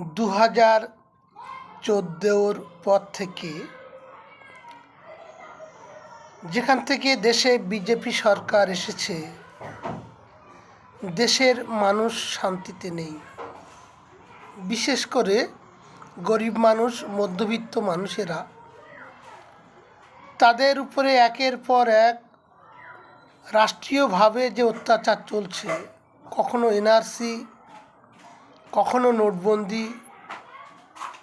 দু হাজার চোদ্দোর পর থেকে যেখান থেকে দেশে বিজেপি সরকার এসেছে, দেশের মানুষ শান্তিতে নেই। বিশেষ করে গরিব মানুষ, মধ্যবিত্ত মানুষেরা। তাদের উপরে একের পর এক রাষ্ট্রীয়ভাবে যে অত্যাচার চলছে, কখনো এনআরসি কখনো নোটবন্দি,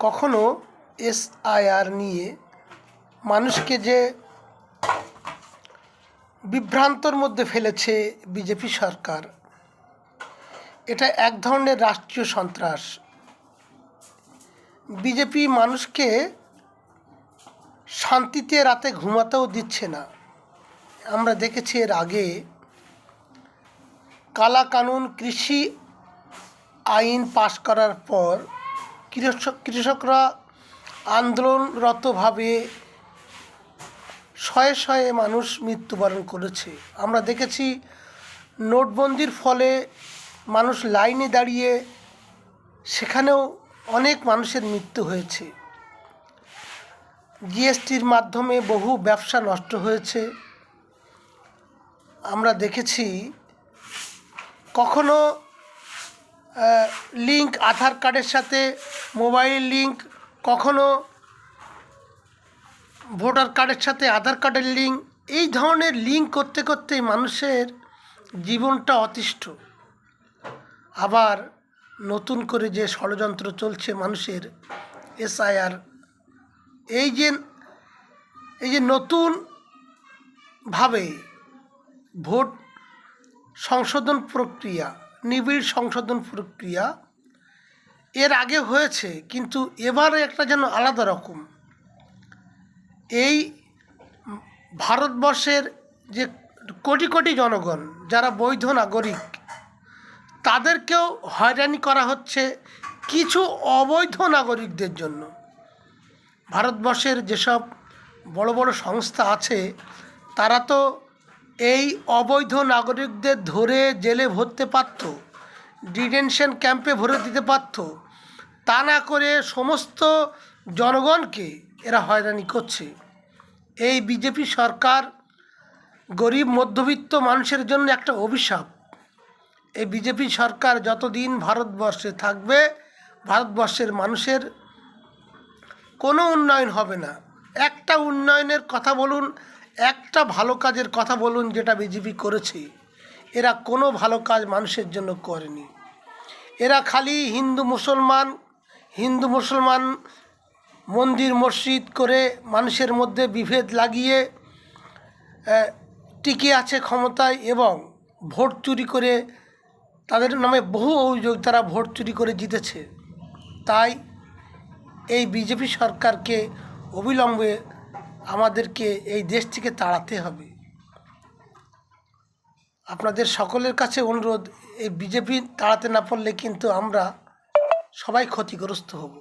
কখনো এসআইআর নিয়ে মানুষকে যে বিভ্রান্তর মধ্যে ফেলেছে বিজেপি সরকার, এটা এক ধরনের রাষ্ট্রীয় সন্ত্রাস। বিজেপি মানুষকে শান্তিতে রাতে ঘুমাতেও দিচ্ছে না। আমরা দেখেছি এর আগে কালা কানুন কৃষি আইন পাশ করার পর কৃষক কৃষকরা আন্দোলনরতভাবে শয়ে শয়ে মানুষ মৃত্যুবরণ করেছে। আমরা দেখেছি নোটবন্দির ফলে মানুষ লাইনে দাঁড়িয়ে সেখানেও অনেক মানুষের মৃত্যু হয়েছে। জিএসটির মাধ্যমে বহু ব্যবসা নষ্ট হয়েছে। আমরা দেখেছি কখনো লিঙ্ক আধার কার্ডের সাথে মোবাইল লিঙ্ক কখনো ভোটার কার্ডের সাথে আধার কার্ডের লিঙ্ক এই ধরনের লিঙ্ক করতে করতেই মানুষের জীবনটা অতিষ্ঠ। আবার নতুন করে যে ষড়যন্ত্র চলছে মানুষের এসআইআর এই যে এই যে নতুনভাবে ভোট সংশোধন প্রক্রিয়া নিবিড় সংশোধন প্রক্রিয়া। এর আগে হয়েছে, কিন্তু এবারে একটা যেন আলাদা রকম। এই ভারতবর্ষের যে কোটি কোটি জনগণ, যারা বৈধ নাগরিক, তাদেরকেও হয়রানি করা হচ্ছে কিছু অবৈধ নাগরিকদের জন্য। ভারতবর্ষের যেসব বড় বড় সংস্থা আছে, তারা তো এই অবৈধ নাগরিকদের ধরে জেলে ভরতে পারত, ডিটেনশন ক্যাম্পে ভরে দিতে পারত। তা না করে সমস্ত জনগণকে এরা হয়রানি করছে। এই বিজেপি সরকার গরিব, মধ্যবিত্ত মানুষের জন্য একটা অভিশাপ। এই বিজেপি সরকার যতদিন ভারতবর্ষে থাকবে, ভারতবর্ষের মানুষের কোনো উন্নয়ন হবে না। একটা উন্নয়নের কথা বলুন একটা ভালো কাজের কথা বলুন যেটা বিজেপি করেছে। এরা কোনো ভালো কাজ মানুষের জন্য করেনি। এরা খালি হিন্দু মুসলমান হিন্দু মুসলমান মন্দির মসজিদ করে মানুষের মধ্যে বিভেদ লাগিয়ে টিকে আছে ক্ষমতায় এবং ভোট চুরি করে তাদের নামে বহু অভিযোগ তারা ভোট চুরি করে জিতেছে। তাই এই বিজেপি সরকারকে অবিলম্বে আমাদেরকে এই দেশ থেকে তাড়াতে হবে। আপনাদের সকলের কাছে অনুরোধ, এই বিজেপি তাড়াতে না পারলে কিন্তু আমরা সবাই ক্ষতিগ্রস্ত হব।